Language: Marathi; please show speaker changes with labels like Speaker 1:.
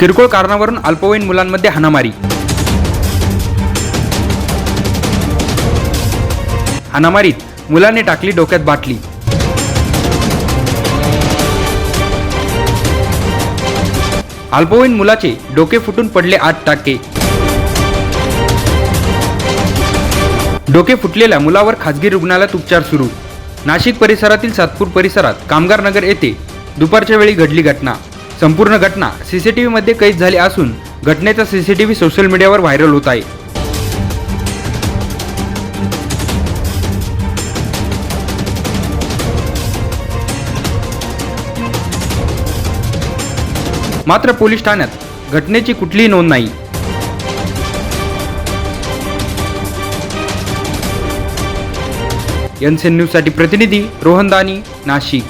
Speaker 1: किरकोळ कारणावरून अल्पवयीन मुलांमध्ये हाणामारी. हाणामारीत मुलाने टाकली डोक्यात बाटली. अल्पवयीन मुलाचे डोके फुटून पडले आठ टाके. डोके फुटलेल्या मुलावर खासगी रुग्णालयात उपचार सुरू. नाशिक परिसरातील सातपूर परिसरात कामगार नगर येथे दुपारच्या वेळी घडली घटना. संपूर्ण घटना सीसीटीव्हीमध्ये कैद झाली असून घटनेचा सीसीटीव्ही सोशल मीडियावर व्हायरल होत आहे. मात्र पोलीस ठाण्यात घटनेची कुठलीही नोंद नाही. एनसीएन न्यूजसाठी प्रतिनिधी रोहन दानी नाशिक.